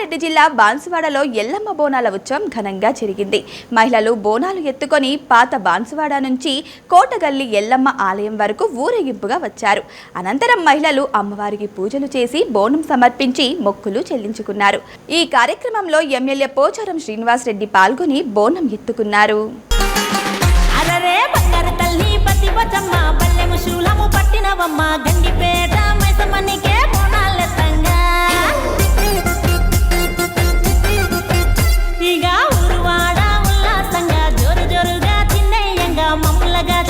రంగారెడ్డి జిల్లా బాన్సువాడలో ఎల్లమ్మ బోనాల ఉత్సవం ఘనంగా జరిగింది. మహిళలు బోనాలు ఎత్తుకొని పాత బాన్సువాడ నుంచి కోటగల్లి ఎల్లమ్మ ఆలయం వరకు ఊరేగింపుగా వచ్చారు. అనంతరం మహిళలు అమ్మవారికి పూజలు చేసి బోనం సమర్పించి మొక్కులు చెల్లించుకున్నారు. ఈ కార్యక్రమంలో ఎమ్మెల్యే పోచారం శ్రీనివాస్ రెడ్డి పాల్గొని బోనం ఎత్తుకున్నారు. అరరే పట్టినవమ్మ I got